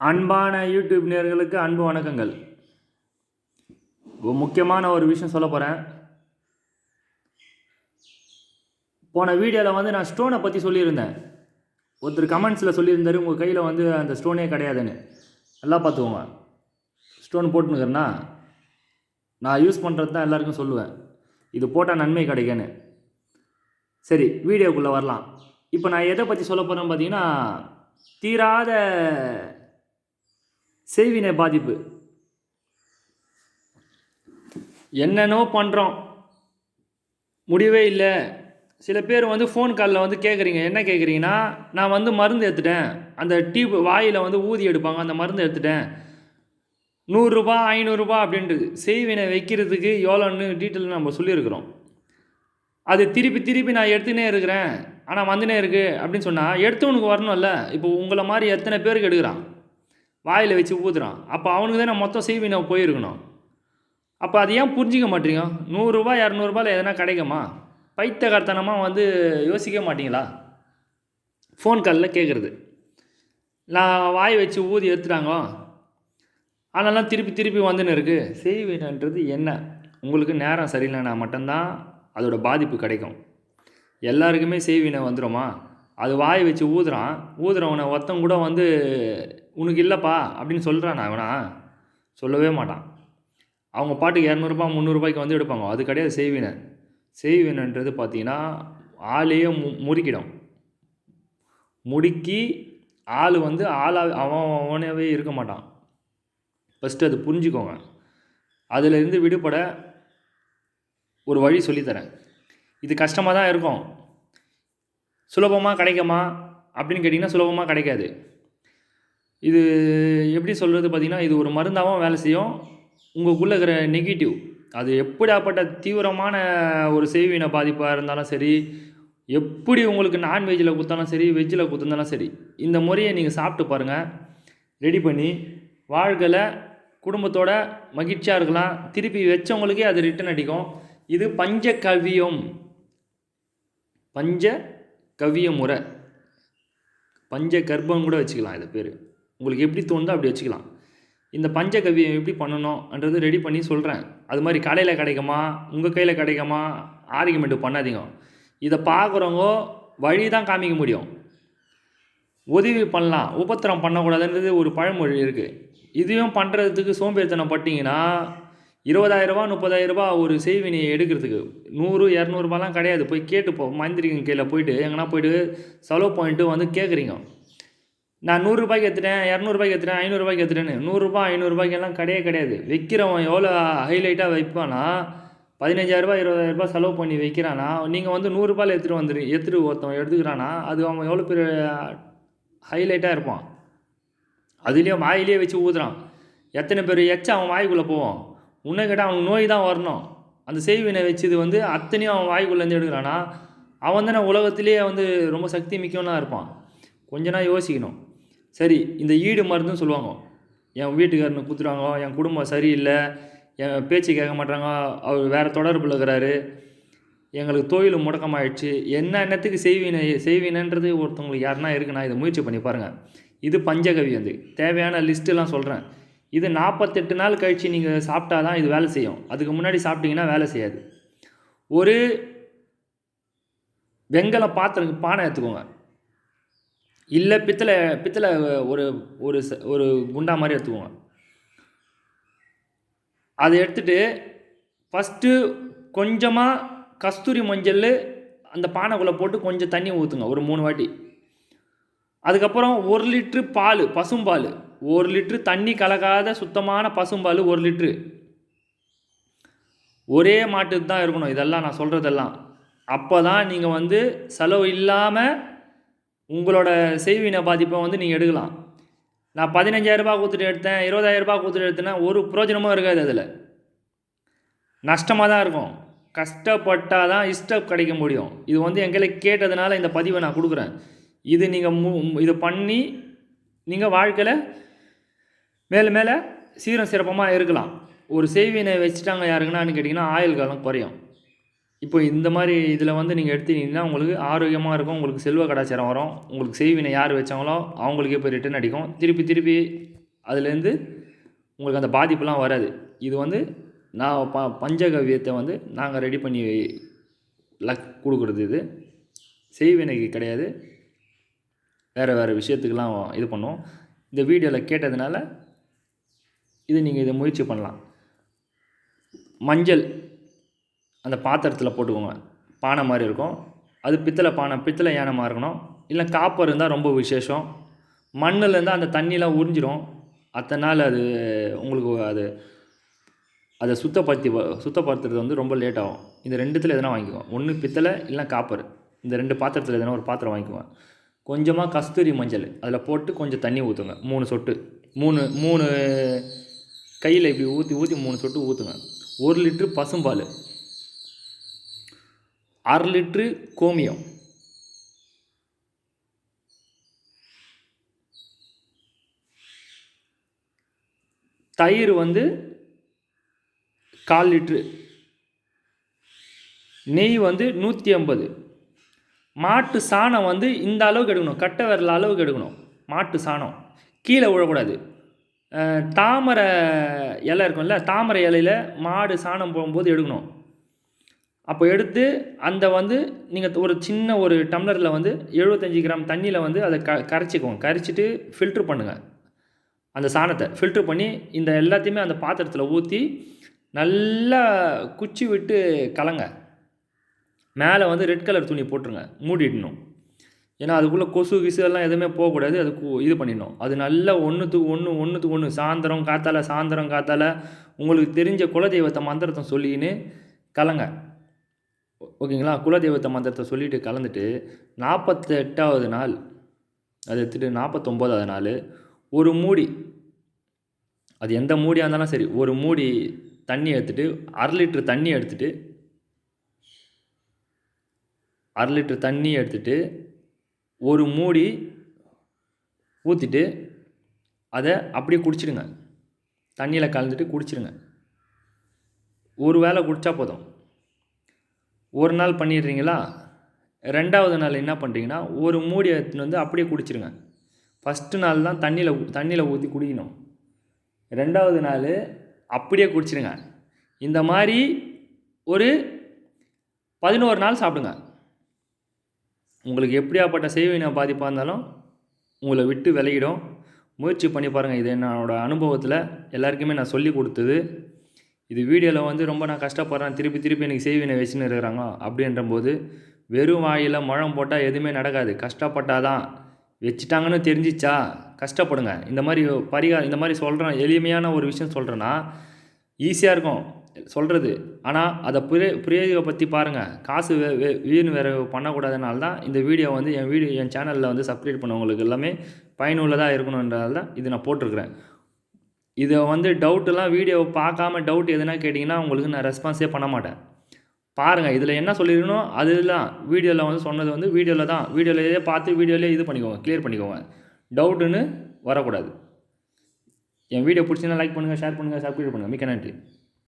அன்பான யூடியூப் நேர்களுக்கு அன்பு வணக்கங்கள். முக்கியமான ஒரு விஷயம் சொல்ல போகிறேன் போன வீடியோவில் வந்து நான் ஸ்டோனை பற்றி சொல்லியிருந்தேன். ஒருத்தர் கமெண்ட்ஸில் சொல்லியிருந்தார் உங்கள் கையில் வந்து அந்த ஸ்டோனே கிடையாதுன்னு. நல்லா பார்த்துக்கோங்க. ஸ்டோன் போட்டுனுக்கிறேன்னா நான் யூஸ் பண்ணுறது தான் எல்லாருக்கும் சொல்லுவேன். இது போட்டால் நன்மை கிடைக்குன்னு சரி வீடியோக்குள்ளே வரலாம். இப்போ நான் எதை பற்றி சொல்ல போகிறேன்னு பார்த்தீங்கன்னா தீராத செய்வினை பாதிப்பு. என்னென்னோ பண்ணுறோம் முடிவே இல்லை. சில பேர் வந்து ஃபோன் காலில் வந்து கேட்குறீங்க என்ன கேட்குறீங்கன்னா நான் வந்து மருந்து எடுத்துட்டேன். அந்த டியூப் வாயில் வந்து ஊதி எடுப்பாங்க. அந்த மருந்து எடுத்துட்டேன். நூறுரூபா ஐநூறுரூபா அப்படின்ட்டு செய்வினை வைக்கிறதுக்கு எவ்வளோன்னு டீட்டெயில் நம்ம சொல்லியிருக்கிறோம். அது திருப்பி திருப்பி நான் எடுத்துனே இருக்கிறேன். ஆனால் வந்துனே இருக்குது அப்படின்னு சொன்னால் எடுத்தவனுக்கு வரணும்ல. இப்போ உங்களை மாதிரி எத்தனை பேருக்கு எடுக்கிறான்? வாயில் வச்சு ஊதுறான். அப்போ அவனுக்கு தானே மொத்தம் செய்வினை போயிருக்கணும். அப்போ அது ஏன் புரிஞ்சிக்க மாட்டீங்க? நூறுரூபா இரநூறுபாயில் எதனா கிடைக்குமா? பைத்தியகார்த்தனமாக வந்து யோசிக்க மாட்டீங்களா? ஃபோன் காலில் கேட்குறது நான் வாய் வச்சு ஊதி எடுத்துட்டாங்க. ஆனாலும் திருப்பி திருப்பி வந்துன்னு இருக்குது செய்வினன்றது என்ன? உங்களுக்கு நேரம் சரியில்லைனா மட்டும்தான் அதோட பாதிப்பு கிடைக்கும். எல்லாருக்குமே செய்வினை வந்துடுமா அது வாய் வச்சு ஊதுறான். ஊதுறவனை ஒருத்தன் கூட வந்து உனக்கு இல்லைப்பா அப்படின்னு சொல்கிறான் அவனா சொல்லவே மாட்டான். அவங்க பாட்டுக்கு இரநூறுபா முந்நூறுபாய்க்கு வந்து எடுப்பாங்க. அது கிடையாது செய்வினை. செய்வினன்றது பார்த்தீங்கன்னா ஆளையே மு முறுக்கிடும். முடுக்கி ஆள் வந்து ஆளாக அவன் அவனாகவே இருக்க மாட்டான். ஃபஸ்ட்டு அது புரிஞ்சுக்கோங்க. அதிலிருந்து விடுபட ஒரு வழி சொல்லித்தரேன். இது கஷ்டமாக தான் இருக்கும். சுலபமாக கிடைக்குமா? அப்படின்னு கேட்டிங்கன்னா சுலபமாக கிடைக்காது. இது எப்படி சொல்கிறது பார்த்தீங்கன்னா இது ஒரு மருந்தாகவும் வேலை செய்யும். உங்களுக்குள்ளே இருக்கிற நெகட்டிவ் அது எப்படியாப்பட்ட தீவிரமான ஒரு செய்வின பாதிப்பாக இருந்தாலும் சரி எப்படி உங்களுக்கு நான்வெஜ்ஜில் குத்தாலும் சரி வெஜ்ஜில் கொடுத்துருந்தாலும் சரி இந்த முறையை நீங்கள் சாப்பிட்டு பாருங்கள் ரெடி பண்ணி வாழ்க்கையில் குடும்பத்தோட மகிழ்ச்சியாக இருக்கலாம். திருப்பி வச்சவங்களுக்கே அது ரிட்டன் அடிக்கும். இது பஞ்ச கவியம் பஞ்ச கவிய முறை பஞ்ச கர்ப்பம் கூட வச்சுக்கலாம் இது பேர். உங்களுக்கு எப்படி தோணுதோ அப்படி வச்சுக்கலாம். இந்த பஞ்ச கவியம் எப்படி பண்ணணும்ன்றது ரெடி பண்ணி சொல்கிறேன் அது மாதிரி கடையில் கிடைக்குமா? உங்கள் கையில் கிடைக்குமா? ஆர்குமெண்ட்டு பண்ணாதீங்க. இதை பார்க்குறவங்க வழி தான் காமிக்க முடியும். உதவி பண்ணலாம். உபத்திரம் பண்ணக்கூடாதுன்றது ஒரு பழமொழி இருக்குது இதையும் பண்ணுறதுக்கு சோம்பேறித்தனம் பட்டிங்கன்னா இருபதாயிரரூபா முப்பதாயிரரூபா ஒரு செய்வினை எடுக்கிறதுக்கு நூறு இரநூறுபாலாம் கிடையாது. போய் கேட்டு போ மந்திரிங்க கீழே போயிட்டு எங்கன்னா போயிட்டு செலவு பண்ணிட்டு வந்து கேட்குறீங்க நான் நூறுரூபாய்க்கு எடுத்துட்டேன் இரநூறுபாய்க்கு எடுத்துட்டேன் ஐநூறுரூபாய்க்கு எடுத்துட்டேன்னு. நூறுரூபா ஐநூறுரூபாய்க்கெல்லாம் கிடையவே கிடையாது. வைக்கிறவன் எவ்வளோ ஹைலைட்டாக வைப்பானா பதினஞ்சாயிரரூபா இருபதாயிரரூபா செலவு பண்ணி வைக்கிறானா நீங்கள் வந்து நூறுரூபாயில் எடுத்துகிட்டு வந்துரு எடுத்துகிட்டு ஒருத்தன் எடுத்துக்கிறானா அது அவன் எவ்வளோ பெரிய ஹைலைட்டாக இருப்பான். அதுலேயும் வாயிலே வச்சு ஊதுறான். எத்தனை பேர் எச்சா அவன் வாய்க்குள்ளே போவான். உன்னை கேட்டால் அவனுக்கு நோய் தான் வரணும். அந்த செய்வினை வச்சது வந்து அத்தனையும் அவன் வாய்க்குள்ளேருந்து எடுக்கிறானா அவன் தானே உலகத்திலேயே வந்து ரொம்ப சக்தி மிக்கவனாக இருப்பான். கொஞ்ச நாள் யோசிக்கணும். சரி இந்த ஈடு மருந்துன்னு சொல்லுவாங்க. என் வீட்டுக்காரனை கொடுத்துருவாங்க என் குடும்பம் சரியில்லை என் பேச்சு கேட்க மாட்டாங்க அவர் வேறு தொடர்பில் இருக்கிறாரு. எங்களுக்கு தொழில் முடக்கமாயிடுச்சு. என்ன என்னத்துக்கு செய்வீன செய்வீனன்றது ஒருத்தவங்களுக்கு யாருன்னா இருக்குன்னா இதை முயற்சி பண்ணி பாருங்கள் இது பஞ்சகவி வந்து. தேவையான லிஸ்ட்டுலாம் சொல்கிறேன் இது நாற்பத்தெட்டு நாள் கழித்து நீங்கள் சாப்பிட்டா தான் இது வேலை செய்யும். அதுக்கு முன்னாடி சாப்பிட்டீங்கன்னா வேலை செய்யாது. ஒரு வெங்கல பாத்திரம் பானை எடுத்துக்கோங்க. இல்லை பித்தளை பித்தளை ஒரு ஒரு ச- ஒரு குண்டா மாதிரி எடுத்துக்கோங்க. அதை எடுத்துகிட்டு ஃபஸ்ட்டு கொஞ்சமாக கஸ்தூரி மஞ்சள் அந்த பானைக்குள்ளே போட்டு கொஞ்சம் தண்ணி ஊற்றுங்க ஒரு மூணு வாட்டி. அதுக்கப்புறம் ஒரு லிட்ரு பால் பசும்பால். ஒரு லிட்ரு தண்ணி கலக்காத சுத்தமான பசும்பால் ஒரு லிட்ரு ஒரே மாட்டுக்கு தான் இருக்கணும் இதெல்லாம் நான் சொல்கிறதெல்லாம் அப்போ தான் நீங்கள் வந்து செலவு இல்லாமல் உங்களோட செய்வினை பாதிப்பை வந்து நீங்கள் எடுக்கலாம். நான் பதினஞ்சாயிரரூபா கொடுத்துட்டு எடுத்தேன் இருபதாயிரரூபா கொடுத்துட்டு எடுத்தேன்னா ஒரு பிரயோஜனமும் இருக்காது அதில். நஷ்டமாக தான் இருக்கும். கஷ்டப்பட்டால் தான் இஷ்டம் கிடைக்க முடியும். இது வந்து எங்களை கேட்டதுனால இந்த பதிவை நான் கொடுக்குறேன். இது நீங்கள் மு இதை பண்ணி நீங்கள் வாழ்க்கையில் மேலே மேலே சீரம் சிறப்பமாக இருக்கலாம். ஒரு செய்வினை வச்சுட்டாங்க யாருக்குன்னான்னு கேட்டிங்கன்னா ஆயுள் காலம் குறையும். இப்போ இந்த மாதிரி இதில் வந்து நீங்கள் எடுத்துக்கிட்டிங்கன்னா உங்களுக்கு ஆரோக்கியமாக இருக்கும் உங்களுக்கு செல்வ கடாச்சாரம் வரும் உங்களுக்கு செய்வினை யார் வச்சாங்களோ அவங்களுக்கே போய் ரிட்டர்ன் அடிக்கும். திருப்பி திருப்பி அதுலேருந்து உங்களுக்கு அந்த பாதிப்புலாம் வராது. இது வந்து நான் ப பஞ்சகவ்யத்தை வந்து நாங்கள் ரெடி பண்ணி லக் கொடுக்குறது இது. செய்வினைக்கு கிடையாது. வேறு வேறு விஷயத்துக்கெலாம் இது பண்ணுவோம். இந்த வீடியோவில் கேட்டதுனால இது நீங்கள் இதை முயற்சி பண்ணலாம். மஞ்சள். அந்த பாத்திரத்தில் போட்டுக்கோங்க. பானை மாதிரி இருக்கும். அது பித்தளை பானை பித்தளை யானமாக இருக்கணும். இல்லை காப்பர் இருந்தால் ரொம்ப விசேஷம். மண்ணில் இருந்தால் அந்த தண்ணியெலாம் உறிஞ்சிரும். அத்தனால் நாள் அது உங்களுக்கு அது அதை சுத்தப்படுத்தி சுத்தப்படுத்துறது வந்து ரொம்ப லேட் ஆகும். இந்த ரெண்டுத்தில் எதனா வாங்கிக்குவோம் ஒன்று பித்தளை இல்லை காப்பர். இந்த ரெண்டு பாத்திரத்தில் எதனா ஒரு பாத்திரம் வாங்கிக்குவேன் கொஞ்சமாக கஸ்தூரி மஞ்சள். அதில் போட்டு கொஞ்சம் தண்ணி ஊற்றுங்க மூணு சொட்டு. மூணு மூணு கையில் இப்படி ஊற்றி ஊற்றி மூணு சொட்டு ஊற்றுங்க ஒரு லிட்ரு பசும்பால். அரை லிட்ரு கோமியம். தயிர் வந்து கால் லிட்ரு நெய் வந்து நூற்றி ஐம்பது. மாட்டு சாணம் வந்து இந்த அளவுக்கு எடுக்கணும். கட்டை விரல் அளவுக்கு எடுக்கணும். மாட்டு சாணம். கீழே விழக்கூடாது. தாமரை இலை இருக்கும்ல தாமரை இலையில மாடு சாணம் போகும்போது எடுக்கணும். அப்போ எடுத்து அந்த வந்து நீங்கள் ஒரு சின்ன ஒரு டம்ளரில் வந்து எழுபத்தஞ்சி கிராம் தண்ணியில் வந்து அதை க கரைச்சிக்கோங்க. கரைச்சிட்டு ஃபில்ட்ரு பண்ணுங்கள் அந்த சாணத்தை ஃபில்ட்ரு பண்ணி இந்த எல்லாத்தையுமே அந்த பாத்திரத்தில் ஊற்றி நல்லா குச்சி விட்டு கலங்க. மேலே வந்து ரெட் கலர் துணி போட்டுருங்க. மூடிடணும். ஏன்னா அதுக்குள்ளே கொசு கிசு எல்லாம் எதுவுமே போகக்கூடாது. அது இது பண்ணிடணும். அது நல்லா ஒன்றுத்துக்கு ஒன்று ஒன்றுத்துக்கு ஒன்று சாயந்தரம் காத்தால சாயந்தரம் காத்தால. உங்களுக்கு தெரிஞ்ச குலதெய்வத்தை மந்திரத்தை சொல்லின்னு கலங்க. ஓகேங்களா? குலதெய்வத்தை மந்திரத்தை சொல்லிவிட்டு கலந்துட்டு நாற்பத்தெட்டாவது நாள் அது எடுத்துட்டு நாற்பத்தொம்போதாவது நாள் ஒரு மூடி அது எந்த மூடியாக இருந்தாலும் சரி ஒரு மூடி தண்ணி எடுத்துகிட்டு அரை லிட்ரு தண்ணி எடுத்துகிட்டு அரை லிட்ரு தண்ணி எடுத்துகிட்டு ஒரு மூடி ஊற்றிட்டு அதை அப்படியே குடிச்சிடுங்க. தண்ணியில் கலந்துட்டு குடிச்சிடுங்க. ஒரு வேளை குடித்தா போதும். ஒரு நாள் பண்ணிடுறீங்களா? ரெண்டாவது நாள் என்ன பண்ணுறீங்கன்னா ஒரு மூடி எடுத்துன்னு வந்து அப்படியே குடிச்சிடுங்க ஃபஸ்ட்டு நாள் தான் தண்ணியில் தண்ணியில் ஊற்றி குடிக்கணும். ரெண்டாவது நாள் அப்படியே குடிச்சிடுங்க இந்த மாதிரி ஒரு பதினோரு நாள் சாப்பிடுங்க. உங்களுக்கு எப்படியாப்பட்ட செய்வினை பாதிப்பாக இருந்தாலும் உங்களை விட்டு விலகிடும். முயற்சி பண்ணி பாருங்கள் இது என்னோடய அனுபவத்தில் எல்லாருக்குமே நான் சொல்லி கொடுத்தது. இது வீடியோவில் வந்து ரொம்ப நான் கஷ்டப்படுறேன் திருப்பி திருப்பி எனக்கு செய்வினை வச்சுன்னு இருக்கிறாங்க அப்படின்ற போது வெறும் வாயில் முழம் போட்டால் எதுவுமே நடக்காது. கஷ்டப்பட்டால் தான். வச்சுட்டாங்கன்னு தெரிஞ்சிச்சா? கஷ்டப்படுங்க. இந்த மாதிரி பரிகாரம் இந்த மாதிரி சொல்கிறேன் எளிமையான ஒரு விஷயம் சொல்கிறேன்னா ஈஸியாக இருக்கும் சொல்கிறது ஆனால் அதை புரிய பற்றி பாருங்கள் காசு வே வே வீண் வேறு பண்ணக்கூடாதனால தான் இந்த வீடியோ வந்து என் வீடியோ என் சேனலில் வந்து சப்ஸ்கிரைப் பண்ணவங்களுக்கு எல்லாமே பயனுள்ளதாக இருக்கணுன்றதால தான் இது நான் போட்டிருக்கிறேன். இதை வந்து டவுட்டெல்லாம் வீடியோவை பார்க்காம டவுட் எதுனா கேட்டிங்கன்னா உங்களுக்கு நான் ரெஸ்பான்ஸே பண்ண மாட்டேன். பாருங்கள் இதில் என்ன சொல்லியிருக்கணும் அதுதான். வீடியோவில் வந்து சொன்னது வந்து வீடியோவில் தான். வீடியோவிலேயே பார்த்து வீடியோவிலே இது பண்ணிக்கோங்க க்ளியர் பண்ணிக்கோங்க. டவுட்டுன்னு வரக்கூடாது. என் வீடியோ பிடிச்சிங்கன்னா லைக் பண்ணுங்கள் ஷேர் பண்ணுங்கள் சப்ஸ்கிரைப் பண்ணுங்கள் மிக்க நன்றி.